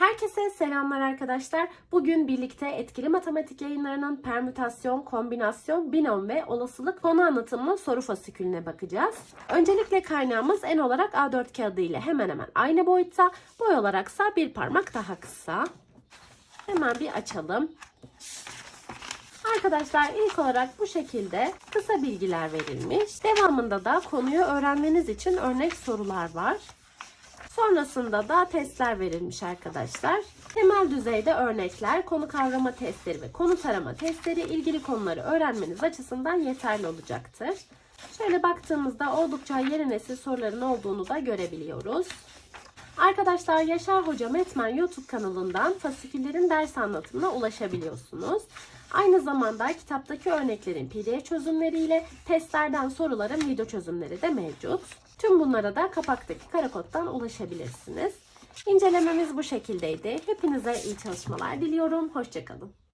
Herkese selamlar arkadaşlar. Bugün birlikte etkili matematik yayınlarının permütasyon, kombinasyon, binom ve olasılık konu anlatımlı soru fasikülüne bakacağız. Öncelikle kaynağımız en olarak A4 kağıdı ile hemen hemen aynı boyutta. Boy olaraksa bir parmak daha kısa. Hemen bir açalım. Arkadaşlar ilk olarak bu şekilde kısa bilgiler verilmiş. Devamında da konuyu öğrenmeniz için örnek sorular var. Sonrasında da testler verilmiş arkadaşlar. Temel düzeyde örnekler, konu kavrama testleri ve konu tarama testleri ilgili konuları öğrenmeniz açısından yeterli olacaktır. Şöyle baktığımızda oldukça yeni nesil soruların olduğunu da görebiliyoruz. Arkadaşlar Yaşar Hocam Etmen YouTube kanalından fasiküllerin ders anlatımına ulaşabiliyorsunuz. Aynı zamanda kitaptaki örneklerin pdf çözümleriyle testlerden soruların video çözümleri de mevcut. Tüm bunlara da kapaktaki karakoddan ulaşabilirsiniz. İncelememiz bu şekildeydi. Hepinize iyi çalışmalar diliyorum. Hoşçakalın.